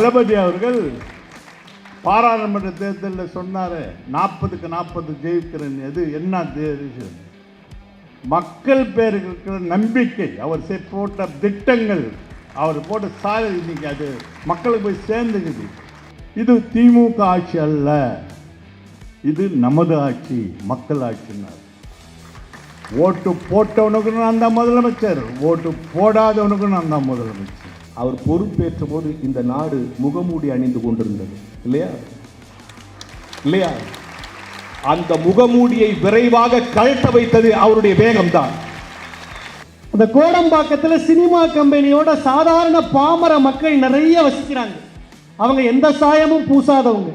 தளபதி அவர்கள் பாராளுமன்ற தேர்தலில் சொன்னார் நாற்பதுக்கு நாற்பது ஜெயிக்கிறேன் எது என்ன decision? மக்கள் பேருக்கு இருக்கிற நம்பிக்கை அவர் செ- போட்ட திட்டங்கள் அவர் போட்ட சாலை இன்னைக்கு அது மக்களுக்கு போய் சேர்ந்துக்குது. இது திமுக ஆட்சி அல்ல இது நமது ஆட்சி மக்கள் ஆட்சினார் ஓட்டு போட்டவனுக்கு நான் தான் முதலமைச்சர் ஓட்டு போடாதவனுக்கு நான் தான் முதலமைச்சர். அவர் பொறுப்பேற்ற போது இந்த நாடு முகமூடி அணிந்து கொண்டிருந்தது. இல்லையா? இல்லையா? அந்த முகமூடியை விரைவாக கழட்ட வைத்தது அவருடைய வேகம்தான். அந்த கோடம்பாக்கத்துல சினிமா கம்பெனியோட சாதாரண பாமர மக்கள் நிறைய வசிக்கிறாங்க. அவங்க எந்த சாயமும் பூசாதவங்க.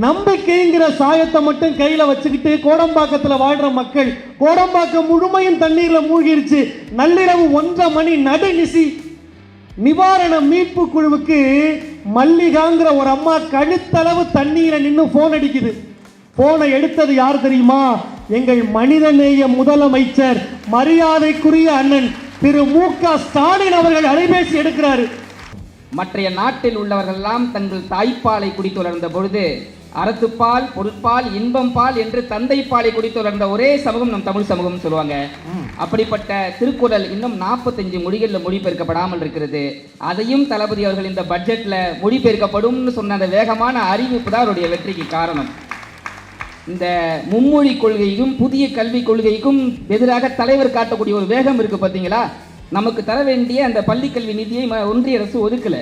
நம்பிக்கைங்கிற சாயத்தை மட்டும் கையில வச்சுக்கிட்டு கோடம்பாக்கத்துல வாழ்ற மக்கள் கோடம்பாக்கம் முழுமையும் தண்ணீர்ல மூழ்கிருச்சு. நள்ளிரவு ஒன்றரை மணி நடுநிசி நிவாரண மீட்பு குழுவுக்கு மல்லிகாங்கிற ஒரு அம்மா கழுத்தளவு தண்ணீரை நின்று ஃபோன் அடிக்குது. ஃபோனை எடுத்தது யார் தெரியுமா? எங்கள் மனிதநேய முதலமைச்சர் மரியாதைக்குரிய அண்ணன் திரு மு க. ஸ்டாலின் அவர்கள் அலைபேசி எடுக்கிறாரு. மற்றைய நாட்டில் உள்ளவர்களெல்லாம் தங்கள் தாய்ப்பாலை குடித்து வளர்ந்த பொழுது அறத்துப்பால் பொருட்பால் இன்பம் பால் என்று தந்தை பாலை குடித்து வளர்ந்த ஒரே சமூகம் நம் தமிழ் சமூகம் சொல்லுவாங்க. அப்படிப்பட்ட திருக்குறள் இன்னும் நாற்பத்தஞ்சு மொழிகளில் மொழிபெயர்க்கப்படாமல் இருக்கிறது. அதையும் தளபதி அவர்கள் இந்த பட்ஜெட்ல மொழிபெயர்க்கப்படும்னு சொன்ன அந்த வேகமான அறிவிப்பு தான் அவருடைய வெற்றிக்கு காரணம். இந்த மும்மொழி கொள்கைக்கும் புதிய கல்விக் கொள்கைக்கும் எதிராக தலைவர் காட்டக்கூடிய ஒரு வேகம் இருக்கு பாத்தீங்களா நமக்கு தர வேண்டிய அந்த பள்ளி கல்வி நிதியை ஒன்றிய அரசு ஒதுக்கல.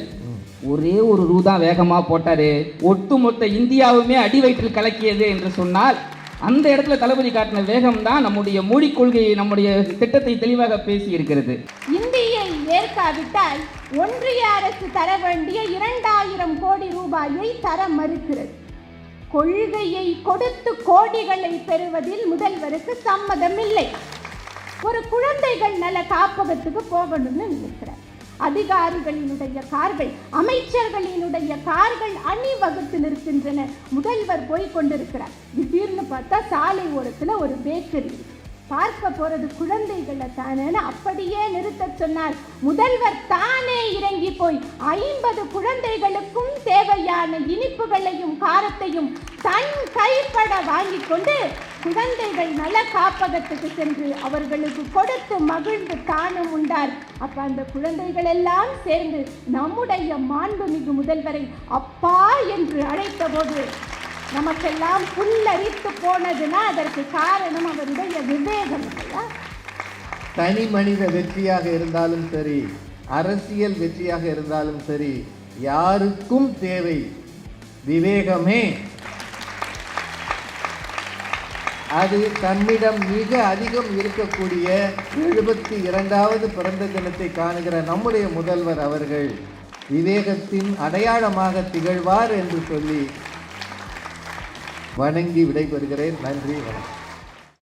ஒரே ஒரு ரூ தான் வேகமாக போட்டாரு. ஒட்டுமொத்த இந்தியாவுமே அடி வயிற்றில் கலக்கியது என்று சொன்னால் அந்த இடத்துல தளபதி காட்டின வேகம் தான் நம்முடைய மொழி கொள்கையை நம்முடைய திட்டத்தை தெளிவாக பேசி இருக்கிறது இந்தியை ஏற்காவிட்டால் ஒன்றிய அரசு தர வேண்டிய இரண்டாயிரம் கோடி ரூபாயை தர மறுக்கிறது. கொள்கையை கொடுத்து கோடிகளை பெறுவதில் முதல்வருக்கு சம்மதம் இல்லை ஒரு குழந்தைகள் நல காப்பகத்துக்கு போகணும்னு நினைக்கிறார். அதிகாரிகளினுடைய கார்கள் அமைச்சர்களினுடைய கார்கள் அணிவகுத்து நிற்கின்றன முதல்வர் போய் கொண்டிருக்கிறார் திடீர்னு பார்த்தா சாலை ஓரத்தில் ஒரு பேக்கரி இருக்கு. பார்க்க போறது குழந்தைகளை தானே அப்படியே நிறுத்த சொன்னார். முதல்வர் தானே இறங்கி போய் ஐம்பது குழந்தைகளுக்கும் தேவையான இனிப்புகளையும் காரத்தையும் தன் கைப்பட வாங்கி கொண்டு குழந்தைகள் நல காப்பகத்துக்கு சென்று அவர்களுக்கு கொடுத்து மகிழ்ந்து தானும் உண்டார். அப்ப அந்த குழந்தைகள் எல்லாம் சேர்ந்து நம்முடைய மாண்புமிகு முதல்வரை அப்பா என்று அழைத்தபோது நமக்கெல்லாம் புல்லரித்து போனதுன்னா அதற்கு காரணம் அவருடைய விவேகம். தனி மனித வெற்றியாக இருந்தாலும் சரி அரசியல் வெற்றியாக இருந்தாலும் சரி யாருக்கும் தேவை விவேகமே. அது தன்னிடம் மிக அதிகம் இருக்கக்கூடிய எழுபத்தி இரண்டாவது பிறந்த தினத்தை காணுகிற நம்முடைய முதல்வர் அவர்கள் விவேகத்தின் அடையாளமாக திகழ்வார் என்று சொல்லி வணங்கி விடைபெறுகிறேன். நன்றி வணக்கம்.